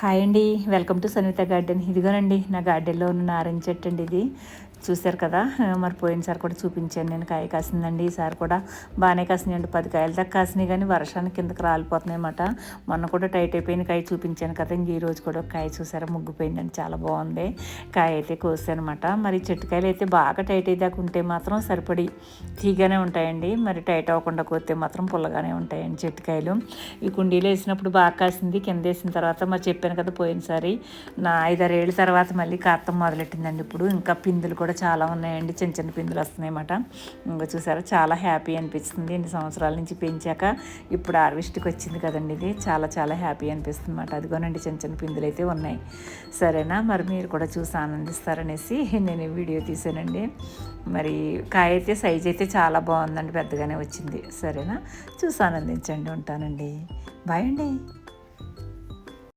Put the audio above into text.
Hi అండి. Welcome to Sanvitha garden. ఇదిగోనండి నా గార్డెన్లో ఉన్న నారింజ చెట్టు అండి ఇది. చూశారు కదా? మరి పోయినసారి కూడా చూపించాను నేను కాయ కాసిందండి. ఈసారి కూడా బాగానే కాసినాయండి. పది కాయలు దాకా కాసినాయి కానీ వర్షానికి కిందకి రాలిపోతున్నాయి అన్నమాట మొన్న కూడా టైట్ అయిపోయిన కాయ చూపించాను కదా ఇంక ఈ రోజు కూడా ఒక కాయ చూసారా? ముగ్గుపోయిందండి. చాలా బాగుంది. కాయ అయితే కోసానమాట మరి చెట్టుకాయలు అయితే బాగా టైట్ అయ్యేదాకా ఉంటే మాత్రం సరిపడి తీగానే ఉంటాయండి. మరి టైట్ అవ్వకుండా కోస్తే మాత్రం పుల్లగానే ఉంటాయండి చెట్టుకాయలు ఈ కుండీలో వేసినప్పుడు బాగా కాసింది. కింద వేసిన తర్వాత మరి చెప్పాను కదా పోయినసారి నా ఐదారేళ్ళ తర్వాత మళ్ళీ కాత్తం మొదలెట్టిందండి ఇప్పుడు. ఇంకా పిందులు కూడా చాలా ఉన్నాయండి. చిన్న చిన్న పిందులు వస్తున్నాయి అన్నమాట ఇంకా చూసారా? చాలా హ్యాపీ అనిపిస్తుంది. ఎన్ని సంవత్సరాల నుంచి పెంచాక ఇప్పుడు హార్వెస్ట్కి వచ్చింది కదండి ఇది. చాలా చాలా హ్యాపీ అనిపిస్తుంది అనమాట అదిగోనండి చిన్న చిన్న పిందులు అయితే ఉన్నాయి. సరేనా? మరి మీరు కూడా చూసి ఆనందిస్తారనేసి నేను వీడియో తీసానండి. మరి కాయ అయితే సైజ్ అయితే చాలా బాగుందండి. పెద్దగానే వచ్చింది. సరేనా? చూసి ఆనందించండి. ఉంటానండి. బాయ్ అండి.